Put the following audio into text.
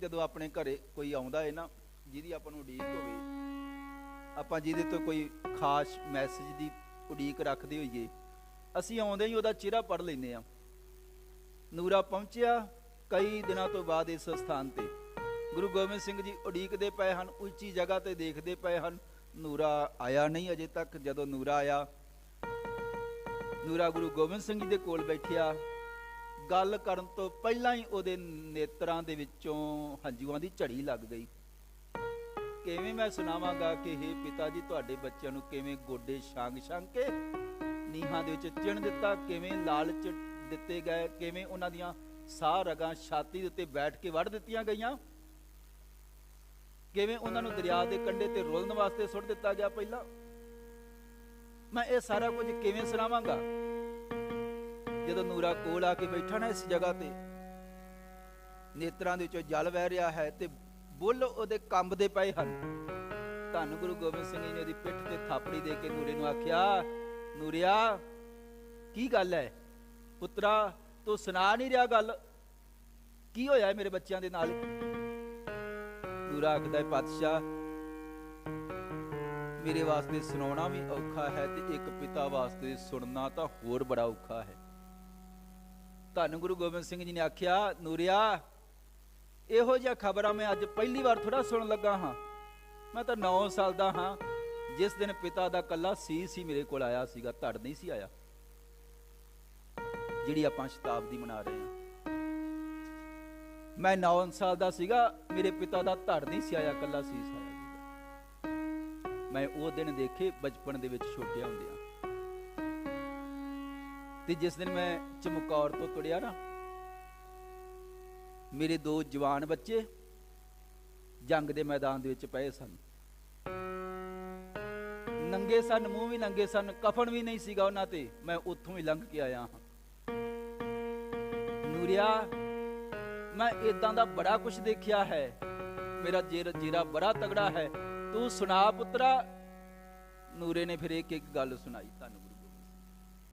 ਜਦੋਂ ਆਪਣੇ ਘਰੇ ਕੋਈ ਆਉਂਦਾ ਹੈ ਨਾ, ਜਿਹਦੀ ਆਪਾਂ ਨੂੰ ਉਡੀਕ ਹੋਵੇ, ਆਪਾਂ ਜਿਹਦੇ ਤੋਂ ਕੋਈ ਖਾਸ ਮੈਸੇਜ ਦੀ ਉਡੀਕ ਰੱਖਦੇ ਹੋਈਏ, ਅਸੀਂ ਆਉਂਦੇ ਹੀ ਉਹਦਾ ਚਿਹਰਾ ਪੜ ਲੈਂਦੇ ਆ ਨੂਰਾ ਪਹੁੰਚਿਆ ਕਈ ਦਿਨਾਂ ਤੋਂ ਬਾਅਦ ਇਸ ਸਥਾਨ ਤੇ। ਗੁਰੂ ਗੋਬਿੰਦ ਸਿੰਘ ਜੀ ਉਡੀਕਦੇ ਪਏ ਹਨ, ਉੱਚੀ ਜਗ੍ਹਾ ਤੇ ਦੇਖਦੇ ਪਏ ਹਨ। ਨੂਰਾ ਆਇਆ ਨਹੀਂ ਅਜੇ ਤੱਕ, ਜਦੋਂ ਨੂਰਾ ਆਇਆ, ਨੂਰਾ ਗੁਰੂ ਗੋਬਿੰਦ ਸਿੰਘ ਜੀ ਦੇ ਕੋਲ ਬੈਠਿਆ। ਗੱਲ ਕਰਨ ਤੋਂ ਪਹਿਲਾਂ ਹੀ ਉਹਦੇ ਨੇਤਰਾਂ ਦੇ ਵਿੱਚੋਂ ਹੰਝੂਆਂ ਦੀ ਝੜੀ ਲੱਗ ਗਈ। ਕਿਵੇਂ ਮੈਂ ਸੁਣਾਵਾਂਗਾ ਕਿ हे ਪਿਤਾ ਜੀ, ਤੁਹਾਡੇ ਬੱਚਿਆਂ ਨੂੰ ਕਿਵੇਂ ਗੋਡੇ ਛਾਂਗ ਛਾਂਗ ਕੇ ਨੀਹਾਂ ਦੇ ਵਿੱਚ ਚਿਣ ਦਿੱਤਾ, ਕਿਵੇਂ ਲਾਲਚ ਦਿੱਤੇ ਗਏ, ਕਿਵੇਂ ਉਹਨਾਂ ਦੀਆਂ ਸਾਹ ਰਗਾਂ ਛਾਤੀ ਦੇ ਉੱਤੇ ਬੈਠ ਕੇ ਵੜ ਦਿੱਤੀਆਂ ਗਈਆਂ। ਕਿਵੇਂ ਉਹਨਾਂ ਨੂੰ ਦਰਿਆ ਦੇ ਕੰਢੇ ਤੇ ਰੋਲਣ ਵਾਸਤੇ ਸੁੱਟ ਦਿੱਤਾ ਗਿਆ ਪਹਿਲਾਂ। ਮੈਂ ਇਹ ਸਾਰਾ ਕੁਝ ਕਿਵੇਂ ਸੁਣਾਵਾਂਗਾ? ਜਦੋਂ ਨੂਰਾ ਕੋਲ ਆ ਕੇ ਬੈਠਾ ਨਾ ਇਸ ਜਗ੍ਹਾ ਤੇ, ਨੇਤਰਾਂ ਦੇ ਵਿੱਚੋਂ ਜਲ ਵਹਿ ਰਿਹਾ ਹੈ ਤੇ ਬੁੱਲ ਉਹਦੇ ਕੰਬਦੇ ਪਏ ਹਨ। ਧੰਨ ਗੁਰੂ ਗੋਬਿੰਦ ਸਿੰਘ ਜੀ ਨੇ ਉਹਦੀ ਪਿੱਠ ਤੇ ਥਾਪੜੀ ਦੇ ਕੇ ਨੂਰੇ ਨੂੰ ਆਖਿਆ, ਨੂਰਿਆ, ਕੀ ਗੱਲ ਹੈ ਪੁੱਤਰਾ, ਤੂੰ ਸੁਣਾ ਨਹੀਂ ਰਿਹਾ ਗੱਲ? ਕੀ ਹੋਇਆ ਮੇਰੇ ਬੱਚਿਆਂ ਦੇ ਨਾਲ? ਨੂਰਾ ਆਖਦਾ ਹੈ, ਪਾਤਸ਼ਾਹ, ਮੇਰੇ ਵਾਸਤੇ ਸੁਣਾਉਣਾ ਵੀ ਔਖਾ ਹੈ ਤੇ ਇੱਕ ਪਿਤਾ ਵਾਸਤੇ ਸੁਣਨਾ ਤਾਂ ਹੋਰ ਬੜਾ ਔਖਾ ਹੈ। ਧੰਨ ਗੁਰੂ ਗੋਬਿੰਦ ਸਿੰਘ ਜੀ ਨੇ ਆਖਿਆ, ਨੂਰਿਆ, ਇਹੋ ਜਿਹਾ ਖਬਰਾਂ ਮੈਂ ਅੱਜ ਪਹਿਲੀ ਵਾਰ ਥੋੜਾ ਸੁਣਨ ਲੱਗਾ ਹਾਂ। ਮੈਂ ਤਾਂ 9 ਸਾਲ ਦਾ ਹਾਂ। ਜਿਸ ਦਿਨ ਪਿਤਾ ਦਾ ਕੱਲਾ ਸੀ ਸੀ ਮੇਰੇ ਕੋਲ ਆਇਆ ਸੀਗਾ, ਧੜ ਨਹੀਂ ਸੀ ਆਇਆ। ਜਿਹੜੀ ਆਪਾਂ ਸ਼ਤਾਬਦੀ ਮਨਾ ਰਹੇ ਹਾਂ। ਮੈਂ 9 ਸਾਲ ਦਾ ਸੀਗਾ, ਮੇਰੇ ਪਿਤਾ ਦਾ ਧੜ ਨਹੀਂ ਸੀ ਆਇਆ, ਕੱਲਾ ਸੀ ਆਇਆ ਮੈਂ ਉਹ ਦਿਨ ਦੇਖੇ, ਬਚਪਨ ਦੇ ਵਿੱਚ ਛੋਟਿਆਂ ਹੁੰਦਿਆਂ। ਤੇ ਜਿਸ ਦਿਨ ਮੈਂ ਚਮਕੌਰ ਤੋਂ ਤੁੜਿਆ ਨਾ, ਮੇਰੇ ਦੋ ਜਵਾਨ ਬੱਚੇ ਜੰਗ ਦੇ ਮੈਦਾਨ ਦੇ ਵਿੱਚ ਪਏ ਸਨ। ਨੰਗੇ ਸਨ, ਮੂੰਹ ਵੀ ਨੰਗੇ ਸਨ, ਕਫਨ ਵੀ ਨਹੀਂ ਸੀਗਾ ਉਹਨਾਂ ਤੇ। ਮੈਂ ਉੱਥੋਂ ਹੀ ਲੰਘ ਕੇ ਆਇਆ ਹਾਂ। ਨੂਰਿਆ, ਮੈਂ ਇਦਾਂ ਦਾ ਬੜਾ ਕੁਝ ਦੇਖਿਆ ਹੈ। ਮੇਰਾ ਜੇਰ, ਜੇਰਾ ਬੜਾ ਤਗੜਾ ਹੈ। ਤੂੰ ਸੁਣਾ ਪੁੱਤਰਾ। ਨੂਰੇ ਨੇ ਫਿਰ ਇੱਕ ਇੱਕ ਗੱਲ ਸੁਣਾਈ ਤੁਹਾਨੂੰ